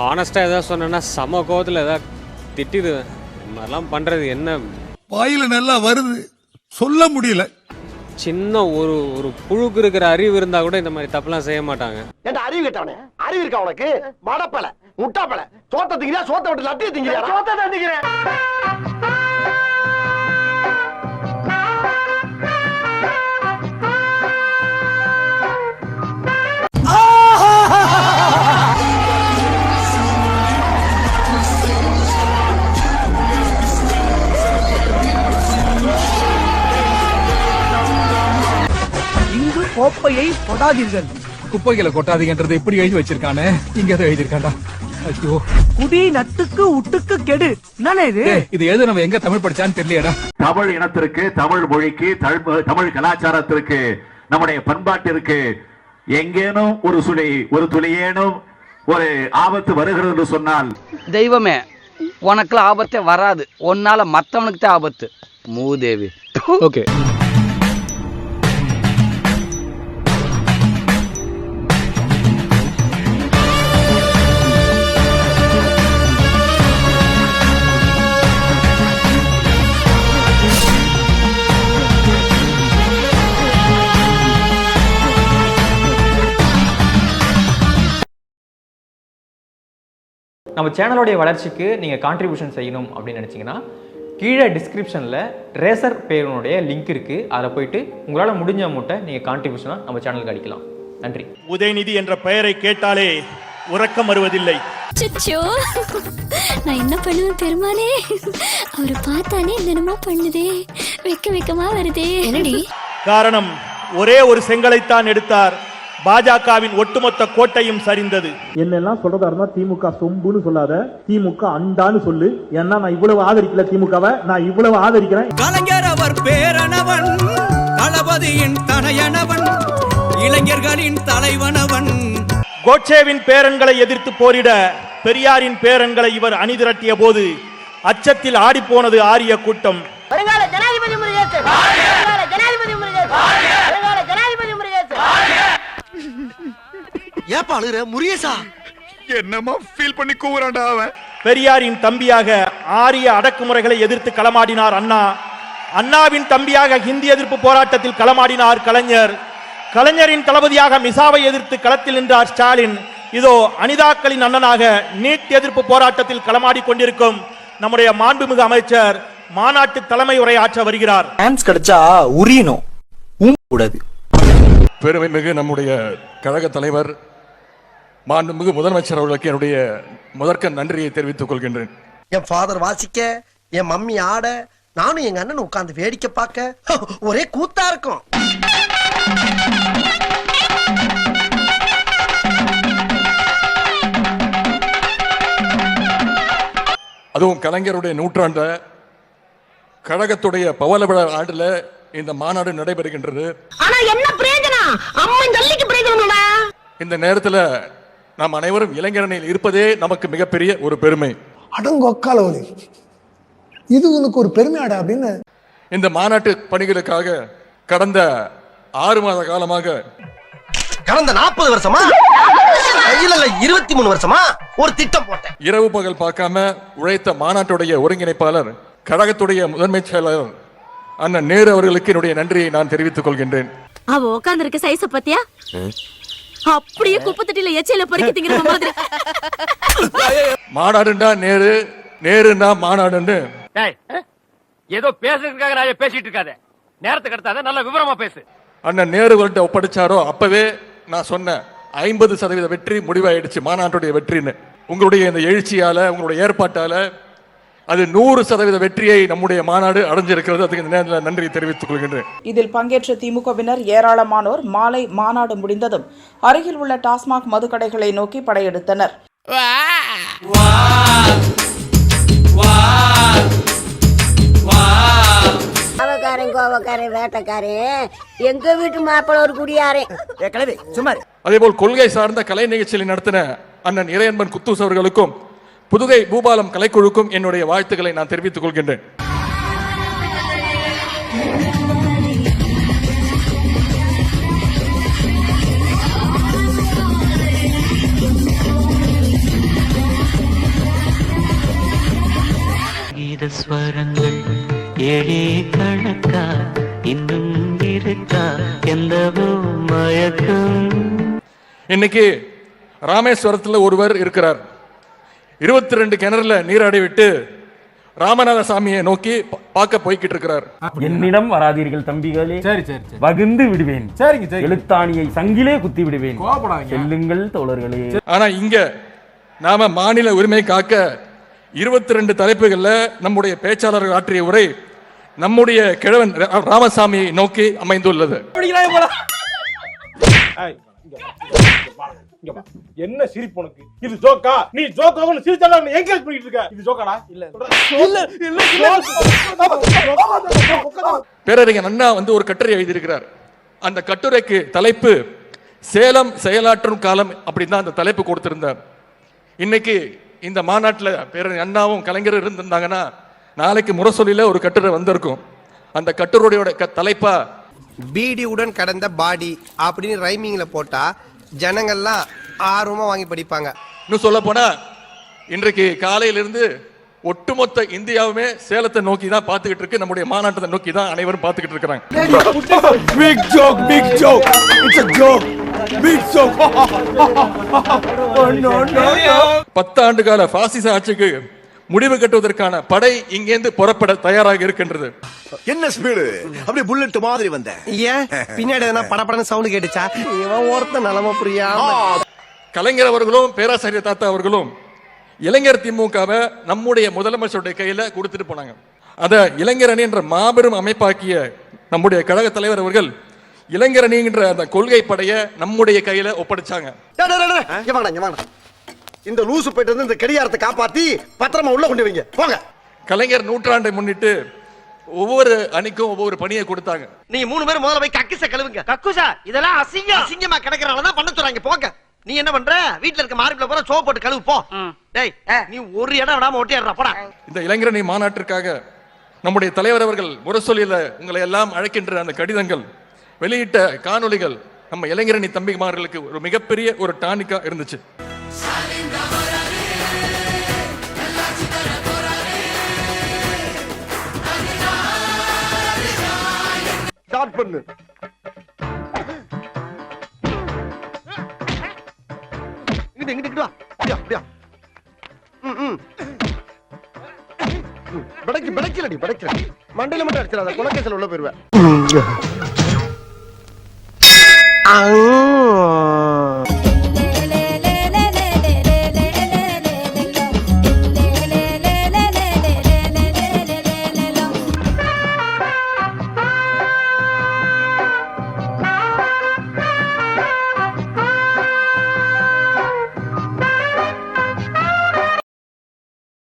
ஹானஸ்ட்டாக எதாவது சொன்னேன்னா செம கோவத்தில் எதாவது திட்டிடுவேன் இந்த மாதிரிலாம் பண்ணுறது என்ன? வாயில நல்லா வருது. சொல்ல முடியல. சின்ன ஒரு ஒரு புழுக்கு இருக்கிற அறிவு இருந்தால் கூட இந்த மாதிரி தப்புலாம் செய்ய மாட்டாங்க. ஏன்டா அறிவு கட்டவனே? அறிவு இருக்கா உனக்கு? மடப்பல முட்டாப்பல சோத்த திங்கிறியா? சோத்த விட்டு லட்டிய திங்கிறியா சோத்த திங்கிறேன். கோப்பையை தொடாதீர்கள். குப்பைகளை கொட்டாதீங்கன்றது எப்படி எழுதி வச்சிருக்கானே? இங்க ஏதோ எழுதியிருக்காண்டா ஐயோ. குடி நட்டுக்கு உட்டுக்கு கெடு. என்னண்ணே இது? இது எழுத நம்ம எங்க தமிழ் படிச்சான்னு தெரியலையடா. தமிழ் இனத்திற்கு தமிழ் மொழிக்கு தமிழ் தமிழ் கலாச்சாரத்திற்கு நம்முடைய பண்பாட்டிற்கு எங்கேனும் ஒரு சுழி ஒரு துளியேனும் ஒரு ஆபத்து வருகிறது என்று சொன்னால் தெய்வமே உனக்குலாம் ஆபத்தே வராது. உன்னால மத்தவனுக்கு தான் ஆபத்து. மூதேவி. ஓகே நம்ம சேனலோடைய வளர்ச்சிக்கு நீங்கள் கான்ட்ரிபியூஷன் செய்யணும் அப்படின்னு நினச்சிங்கன்னா கீழே டிஸ்கிரிப்ஷனில் ரேசர் பேருனுடைய லிங்க் இருக்குது அதில் போயிட்டு உங்களால் முடிஞ்ச அமௌண்ட்டை நீங்கள் கான்ட்ரிபியூஷனாக நம்ம சேனலுக்கு அடிக்கலாம் நன்றி. உதயநிதி என்ற பெயரை கேட்டாலே உறக்கம் வருவதில்லை. நான் என்ன பண்ணுவேன் பெருமானே அவரை பார்த்தானே என்னென்னமோ பண்ணுதே. வெக்க வெக்கமா வருதே. என்னடி? காரணம் ஒரே ஒரு செங்கலைத்தான் எடுத்தார். பாஜகவின் ஒட்டுமொத்த கோட்டையும் சரிந்தது. என்னெல்லாம் சொல்றதா இருந்தா திமுக சொம்புன்னு சொல்லாத திமுக அண்டான்னு சொல்லு. ஏன்னா நான் இவ்வளவு ஆதரிக்கல திமுகவை நான் இவ்வளவு ஆதரிக்கிறேன். கலைஞர் அவர் பேரனவன் தளபதியின் தனையனவன் இளைஞர்களின் தலைவனவன். கோட்சேவின் பேரன்களை எதிர்த்து போரிட பெரியாரின் பேரன்களை இவர் அணிதிரட்டிய போது அச்சத்தில் ஆடிப்போனது ஆரிய கூட்டம். வருங்கால ஜனாதிபதி முருகேசு வருங்கால ஜனாதிபதி முருகேசு ஏப்பா அழுகுற? முருகேசா. என்னமா ஃபீல் பண்ணி கூவுறான்டா அவன். பெரியாரின் தம்பியாக ஆரிய அடக்குமுறைகளை எதிர்த்து களமாடினார் அண்ணா. அண்ணாவின் தம்பியாக ஹிந்தி எதிர்ப்பு போராட்டத்தில் களமாடினார் கலைஞர். கலைஞரின் தளபதியாக மிசாவை எதிர்த்து களத்தில் நின்றார் ஸ்டாலின். இதோ அனிதாக்களின் அண்ணனாக நீட் எதிர்ப்பு போராட்டத்தில் களமாடி கொண்டிருக்கும் நம்முடைய மாண்புமிகு அமைச்சர் மாநாட்டு தலைமை உரையாற்ற வருகிறார். சான்ஸ் கிடைச்சா உரியணும். கூடாது பெருமை மிகு நம்முடைய கழக தலைவர் மாண்புமிகு முதலமைச்சர் அவர்களுக்கு என்னுடைய முதற்க நன்றியை தெரிவித்துக் கொள்கின்றேன். என் ஃபாதர் வாசிக்க என் மம்மி ஆட நானும் எங்க அண்ணன் உட்கார்ந்து வேடிக்கை பார்க்க ஒரே கூத்தா இருக்கும். அதுவும் கலைஞருடைய நூற்றாண்ட கழகத்துடைய பவள விழா ஆண்டுல இந்த மாநாடு நடைபெறுகின்றது. ஆனா என்ன பிரயோஜனம்? அம்மன் ஜல்லிக்கு பிரயோஜனம்டா. இந்த நேரத்துல நாம் அனைவரும் இளைஞரணியில் இருப்பதே நமக்கு மிகப்பெரிய ஒரு பெருமை. அடங்கொக்கால ஒலி இது உனக்கு ஒரு பெருமையாடா அப்படின்னு. இந்த மாநாட்டு பணிகளுக்காக கடந்த ஆறு மாத காலமாக. கடந்த நாற்பது வருஷமா? இல்ல இல்ல இருபத்தி மூணு வருஷமா? ஒரு திட்டம் போட்டேன். இரவு பகல் பார்க்காம உழைத்த மாநாட்டுடைய ஒருங்கிணைப்பாளர் கழகத்துடைய முதன்மை செயலாளர் அண்ணன் நேரு அவர்களுக்கு என்னுடைய நன்றியை நான் தெரிவித்துக் கொள்கின்றேன். அவ உட்கார்ந்து இருக்க சைஸ பத்தியா அப்படியே குப்பை தொட்டில எச்சையில பொறுக்கி திங்கிற மாதிரி. மாநாடுண்டா நேரு நேருண்டா மாநாடுன்னு ஏதோ பேசுறதுக்காக நான் பேசிட்டு இருக்காத. நேரத்துக்கு எடுத்தாத நல்ல விவரமா பேசு. அண்ணன் நேருகள்கிட்ட ஒப்படைச்சாரோ அப்பவே நான் சொன்னேன் ஐம்பது சதவீத வெற்றி முடிவாயிடுச்சு மாநாட்டுடைய வெற்றின்னு. உங்களுடைய இந்த எழுச்சியால உங்களுடைய ஏற்பாட்டால அது நூறு சதவீத வெற்றியை நம்முடைய மாநாடு அடைஞ்சிருக்கிறது. அதுக்கு இந்த நேரத்தில் நன்றி தெரிவித்துக் கொள்கின்றேன். இதில் பங்கேற்ற திமுகவினர் ஏராளமானோர் மாலை மாநாடு முடிந்ததும் அருகில் உள்ள டாஸ்மாக் மதுக்கடைகளை நோக்கி படையெடுத்தனர். அவக்காரன் கோவக்காரன் வேட்டக்காரன். எங்க வீட்டு மாப்பிள்ள ஒரு குடியாரன் சும்மா அதேபோல் கொள்கை சார்ந்த கலை நிகழ்ச்சிகளை நடத்தின அண்ணன் இறையன்பன் குத்தூஸ் அவர்களுக்கும் புதுகை பூபாலம் கலைக்குழுக்கும் என்னுடைய வாழ்த்துக்களை நான் தெரிவித்துக் கொள்கின்றேன். ஸ்வரங்கள் ஏழே கணக்கா இன்னும் இருக்கா எந்தவும் மயக்கம். இன்னைக்கு ராமேஸ்வரத்தில் ஒருவர் இருக்கிறார். இருபத்தி ரெண்டு கிணறுல நீராடி விட்டு ராமநாத சாமியை நோக்கி பார்க்க போய்கிட்டு இருக்கிறார் என்னிடம் வராதீர்கள் தம்பிகளே. சரி சரி வகுந்து விடுவேன். சரிங்க சரி எழுத்தாணியை சங்கிலே குத்தி விடுவேன். செல்லுங்கள் தோழர்களே. ஆனா இங்க நாம மாநில உரிமை காக்க இருபத்தி ரெண்டு தலைப்புகள்ல நம்முடைய பேச்சாளர்கள் ஆற்றிய உரை நம்முடைய கிழவன் ரா- ராமசாமியை நோக்கி அமைந்துள்ளது. என்ன சிரிப்பு உனக்கு? இது ஜோக்கா? நீ ஜோக்காவும் சிரிச்சாலும் என்கரேஜ் பண்ணிட்டு இருக்க. இது ஜோக்காடா? இல்ல இல்ல. இல்ல பேரறிஞர் அண்ணா வந்து ஒரு கட்டுரை எழுதியிருக்கிறார். அந்த கட்டுரைக்கு தலைப்பு சேலம் செயலாற்றும் காலம் அப்படின்னு தான் அந்த தலைப்பு கொடுத்திருந்தார். இன்னைக்கு இந்த மாநாட்டில் பேரறிஞர் அண்ணாவும் கலைஞரும் இருந்திருந்தாங்கன்னா நாளைக்கு முரசொலியில ஒரு கட்டுரை வந்திருக்கும். அந்த கட்டுரையோட க- தலைப்பா பீடி உடன் கடந்த பாடி அப்படின்னு ரைமிங்ல போட்டா ஜனங்கள்லாம் ஆர்வமா வாங்கி படிப்பாங்க. இன்னும் சொல்ல போனா இன்றைக்கு காலையிலிருந்து ஒட்டுமொத்த இந்தியாவுமே சேலத்தை நோக்கி தான் பார்த்துக்கிட்டு இருக்கு நம்முடைய மாநாட்டத்தை நோக்கி தான் அனைவரும் பார்த்துக்கிட்டு இருக்கிறாங்க big joke big joke it's a joke big joke பத்து ஆண்டு கால பாசிச ஆட்சிக்கு முடிவு கட்டுவதற்கான படை இங்கேந்து புறப்பட தயாராக இருக்கின்றது. என்ன ஸ்பீடு அப்படியே புல்லட் மாதிரி வந்த. ஏன் பின்னாடி எதனா படபடன்னு சவுண்ட் கேட்டுச்சா? இவன் ஒருத்த நிலம புரியாம. கலைஞர் அவர்களும் பேராசிரியர் தாத்தா அவர்களும் இளைஞர் திமுகவை நம்முடைய முதலமைச்சருடைய கையில கொடுத்துட்டு போனாங்க. அத இளைஞர் அணி என்ற மாபெரும் அமைப்பாக்கிய நம்முடைய கழக தலைவர் அவர்கள் இளைஞர் அணிங்கிற அந்த கொள்கை படைய நம்முடைய கையில ஒப்படைச்சாங்க. இந்த லூசு போயிட்டு வந்து இந்த கடிகாரத்தை காப்பாத்தி பத்திரமா உள்ள கொண்டு வைங்க. போங்க. கலைஞர் நூற்றாண்டை முன்னிட்டு ஒவ்வொரு அணிக்கும் ஒவ்வொரு பணியை கொடுத்தாங்க. நீங்க மூணு பேரும் முதல்ல போய் கக்கிச கழுவுங்க. கக்குசா? இதெல்லாம் அசிங்கம். அசிங்கமா கிடக்குறாங்க தான் பண்ண சொல்றாங்க. போங்க. நீ என்ன பண்ற? வீட்ல இருக்க மார்பிள பூரா சோப் போட்டு கழுவு போ. டேய் நீ ஒரு இடம் விடாம ஒட்டிடுறா போடா. இந்த இளைஞரணி மாநாட்டிற்காக நம்முடைய தலைவர் அவர்கள் முரசொலியில உங்களை எல்லாம் அழைக்கின்ற அந்த கடிதங்கள் வெளியிட்ட காணொளிகள் நம்ம இளைஞரணி தம்பிமார்களுக்கு ஒரு மிகப்பெரிய ஒரு டானிக்கா இருந்துச்சு. ஸ்டார்ட் பண்ணு. இங்கிட்டு இங்கிட்டு வா. அப்படியா அப்படியா. ம் ம். மண்டையில மட்டும் அடிச்சிடாத குலக்கேசல் உள்ள போயிருவேன்.